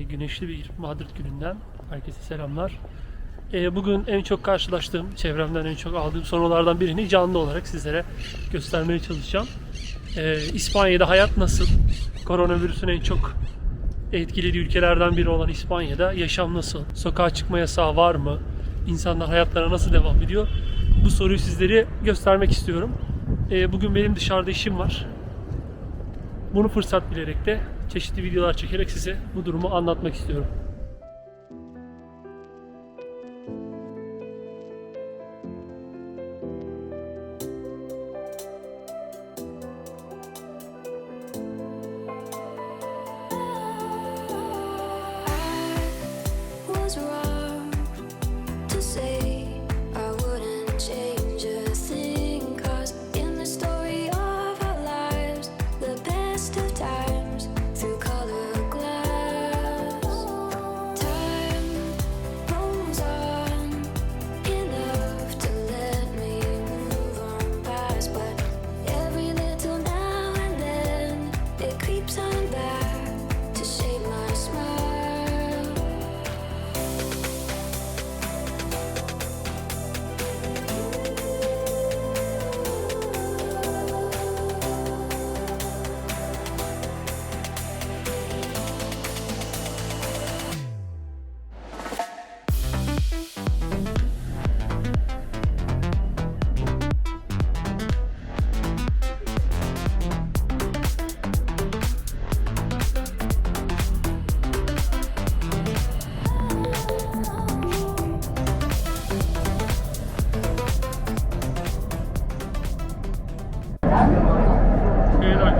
e, güneşli bir Madrid gününden herkese selamlar. E, bugün en çok karşılaştığım, çevremden en çok aldığım sorulardan birini canlı olarak sizlere göstermeye çalışacağım. E, İspanya'da hayat nasıl? Koronavirüsün en çok etkilediği ülkelerden biri olan İspanya'da yaşam nasıl? Sokağa çıkma yasağı var mı? İnsanlar hayatlarına nasıl devam ediyor? Bu soruyu sizlere göstermek istiyorum. E, bugün benim dışarıda işim var. Bunu fırsat bilerek de çeşitli videolar çekerek size bu durumu anlatmak istiyorum.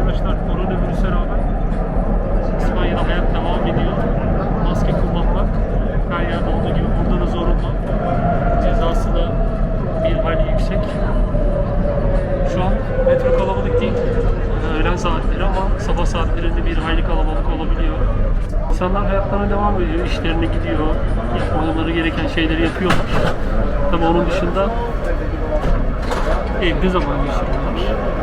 Arkadaşlar koronavirüse rağmen İspanya'da hayat devam ediyor. Maske kullanmak her yerde olduğu gibi burada da zorunlu. Cezası da bir hayli yüksek. Şu an metro kalabalık değil. Ee, Öğlen saatleri ama sabah saatlerinde bir hayli kalabalık olabiliyor. İnsanlar hayatlarına devam ediyor, işlerine gidiyor, yapmaları gereken şeyleri yapıyorlar. Ama onun dışında evde zaman geçiriyorlar.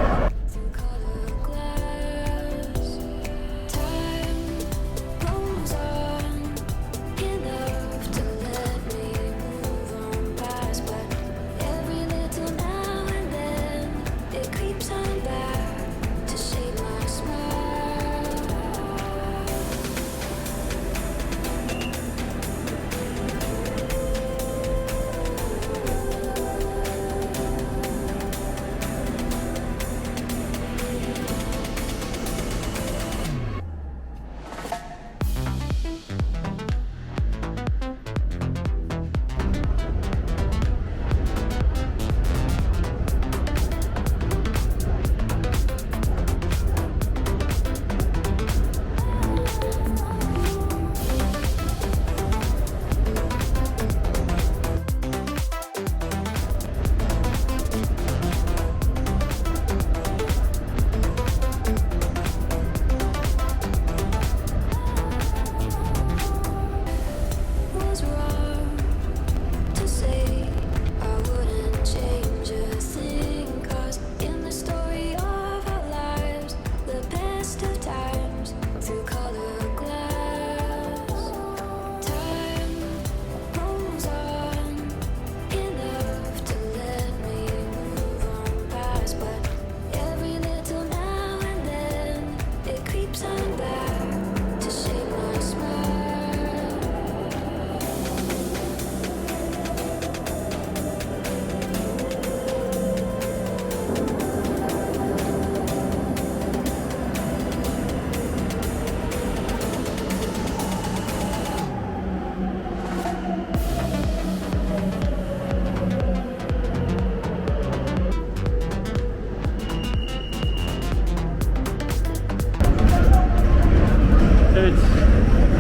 Evet,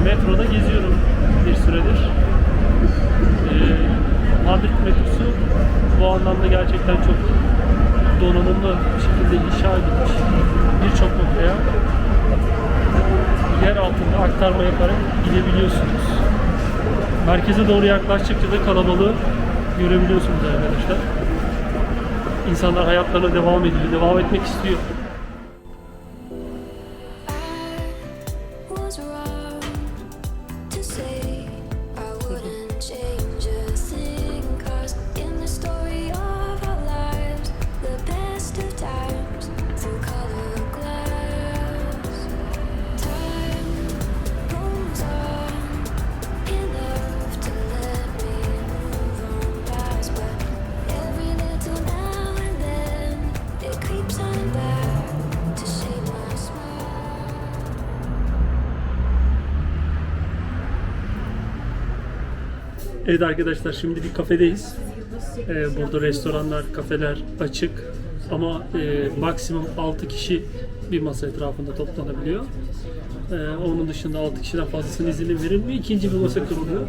metroda geziyorum bir süredir. Ee, Madrid metrosu bu anlamda gerçekten çok donanımlı şekilde inşa edilmiş. Birçok noktaya yer altında aktarma yaparak gidebiliyorsunuz. Merkeze doğru yaklaştıkça da kalabalığı görebiliyorsunuz arkadaşlar. İnsanlar hayatlarına devam ediyor, devam etmek istiyor. Evet arkadaşlar şimdi bir kafedeyiz. Ee, burada restoranlar, kafeler açık ama e, maksimum 6 kişi bir masa etrafında toplanabiliyor. Ee, onun dışında 6 kişiden fazlasının izin verilmiyor. İkinci bir masa kuruluyor.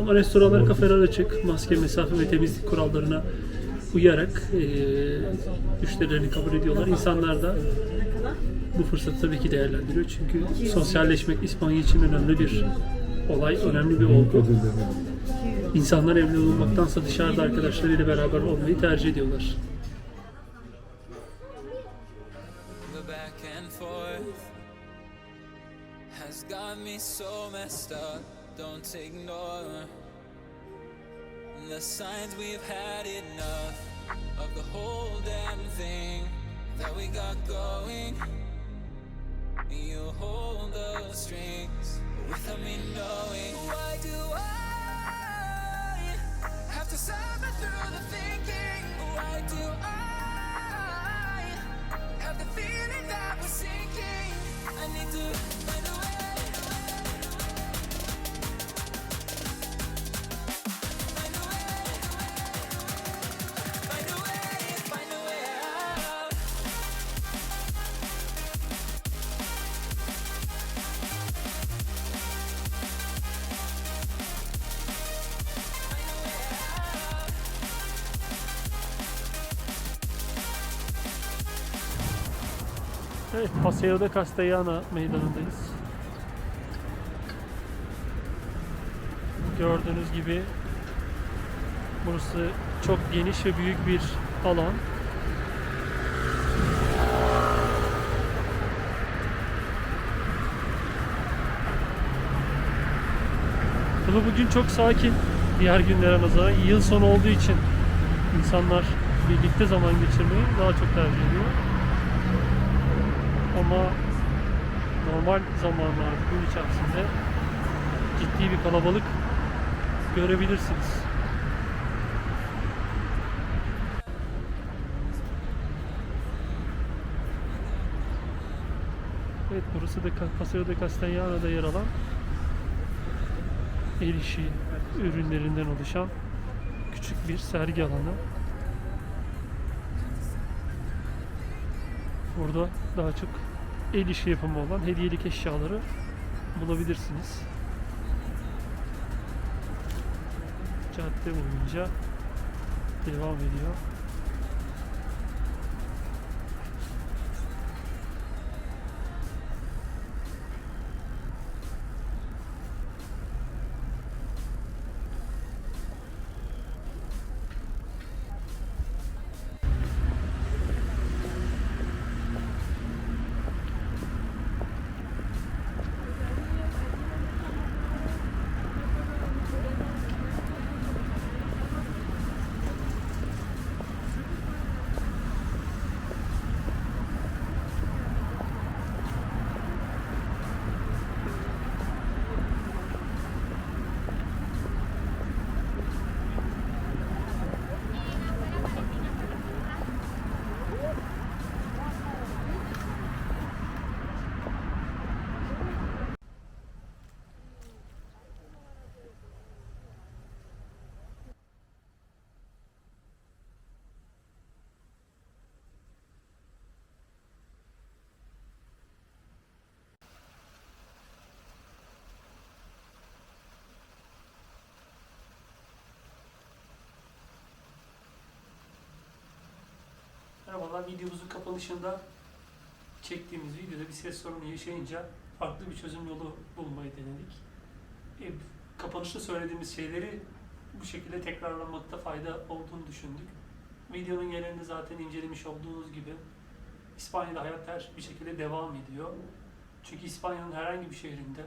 Ama restoranlar, kafeler açık. Maske, mesafe ve temizlik kurallarına uyarak e, müşterilerini kabul ediyorlar. İnsanlar da bu fırsatı tabii ki değerlendiriyor. Çünkü sosyalleşmek İspanya için önemli bir olay, önemli bir olgu. İnsanlar evde bulunmaktansa dışarıda arkadaşlarıyla beraber olmayı tercih ediyorlar. The signs we've had enough of the whole damn thing that we got going. You hold the strings without me knowing. Why do I to suffer through the thinking? Why do I have the feeling that we're sinking? I need to find a way. Evet, Paseo de Castellana meydanındayız. Gördüğünüz gibi burası çok geniş ve büyük bir alan. Ama bugün çok sakin diğer günlere nazaran. Yıl sonu olduğu için insanlar birlikte zaman geçirmeyi daha çok tercih ediyor. Ama normal zamanlarda gün içerisinde ciddi bir kalabalık görebilirsiniz. Evet burası da Paseo de Castellana'da yer alan el işi ürünlerinden oluşan küçük bir sergi alanı. Burada daha çok el işi yapımı olan hediyelik eşyaları bulabilirsiniz. Cadde boyunca devam ediyor. Merhabalar, videomuzun kapanışında çektiğimiz videoda bir ses sorunu yaşayınca farklı bir çözüm yolu bulmayı denedik. E, kapanışta söylediğimiz şeyleri bu şekilde tekrarlamakta fayda olduğunu düşündük. Videonun genelinde zaten incelemiş olduğunuz gibi İspanya'da hayat her bir şekilde devam ediyor. Çünkü İspanya'nın herhangi bir şehrinde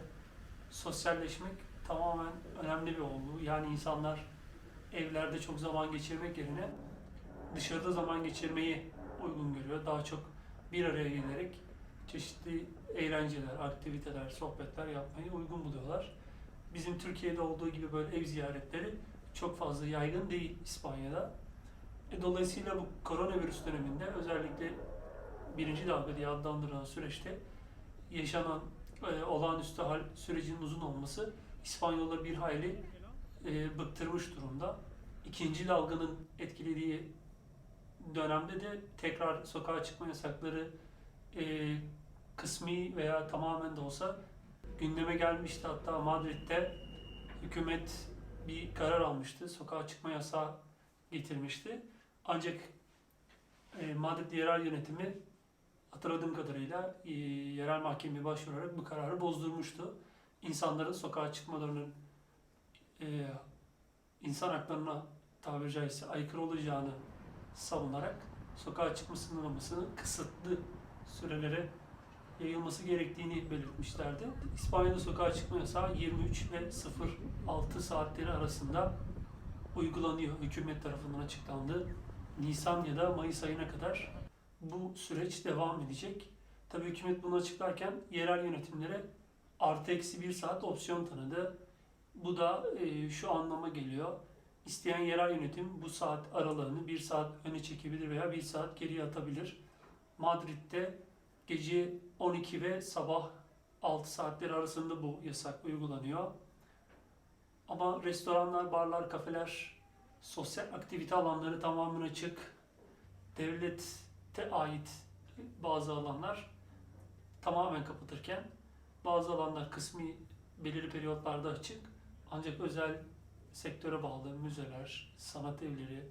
sosyalleşmek tamamen önemli bir olgu. Yani insanlar evlerde çok zaman geçirmek yerine dışarıda zaman geçirmeyi uygun görüyor. Daha çok bir araya gelerek çeşitli eğlenceler, aktiviteler, sohbetler yapmayı uygun buluyorlar. Bizim Türkiye'de olduğu gibi böyle ev ziyaretleri çok fazla yaygın değil İspanya'da. E, dolayısıyla bu koronavirüs döneminde özellikle birinci dalga diye adlandırılan süreçte yaşanan e, olağanüstü hal sürecinin uzun olması İspanyolları bir hayli e, bıktırmış durumda. İkinci dalganın etkilediği dönemde de tekrar sokağa çıkma yasakları e, kısmi veya tamamen de olsa gündeme gelmişti. Hatta Madrid'de hükümet bir karar almıştı. Sokağa çıkma yasağı getirmişti. Ancak e, Madrid yerel yönetimi hatırladığım kadarıyla e, yerel mahkemeye başvurarak bu kararı bozdurmuştu. İnsanların sokağa çıkmalarının e, insan haklarına tabiri caizse aykırı olacağını savunarak sokağa çıkma sınırlamasının kısıtlı sürelere yayılması gerektiğini belirtmişlerdi. İspanya'da sokağa çıkma yasağı 23 ve 06 saatleri arasında uygulanıyor. Hükümet tarafından açıklandı. Nisan ya da Mayıs ayına kadar bu süreç devam edecek. Tabii hükümet bunu açıklarken yerel yönetimlere artı eksi bir saat opsiyon tanıdı. Bu da e, şu anlama geliyor. İsteyen yerel yönetim bu saat aralığını bir saat öne çekebilir veya bir saat geriye atabilir. Madrid'de gece 12 ve sabah 6 saatleri arasında bu yasak uygulanıyor. Ama restoranlar, barlar, kafeler, sosyal aktivite alanları tamamen açık. Devlete ait bazı alanlar tamamen kapatırken bazı alanlar kısmi belirli periyotlarda açık. Ancak özel sektöre bağlı müzeler, sanat evleri,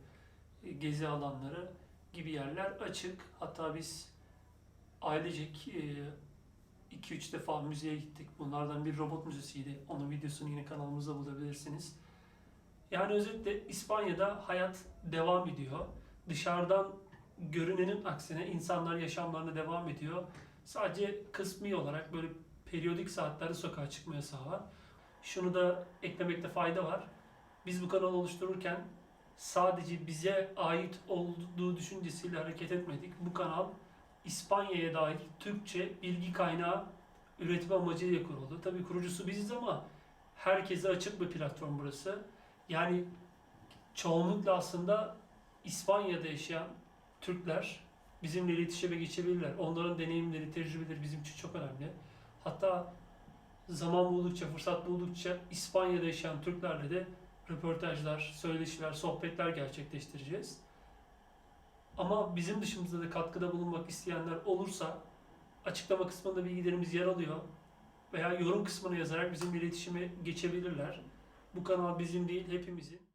gezi alanları gibi yerler açık. Hatta biz ailecek 2-3 defa müzeye gittik. Bunlardan bir robot müzesiydi. Onun videosunu yine kanalımızda bulabilirsiniz. Yani özetle İspanya'da hayat devam ediyor. Dışarıdan görünenin aksine insanlar yaşamlarına devam ediyor. Sadece kısmi olarak böyle periyodik saatlerde sokağa çıkma yasağı var. Şunu da eklemekte fayda var. Biz bu kanalı oluştururken sadece bize ait olduğu düşüncesiyle hareket etmedik. Bu kanal İspanya'ya dair Türkçe bilgi kaynağı üretim amacıyla kuruldu. Tabii kurucusu biziz ama herkese açık bir platform burası. Yani çoğunlukla aslında İspanya'da yaşayan Türkler bizimle iletişime geçebilirler. Onların deneyimleri, tecrübeleri bizim için çok önemli. Hatta zaman buldukça, fırsat buldukça İspanya'da yaşayan Türklerle de röportajlar, söyleşiler, sohbetler gerçekleştireceğiz. Ama bizim dışımızda da katkıda bulunmak isteyenler olursa açıklama kısmında bilgilerimiz yer alıyor veya yorum kısmına yazarak bizim iletişime geçebilirler. Bu kanal bizim değil, hepimizin.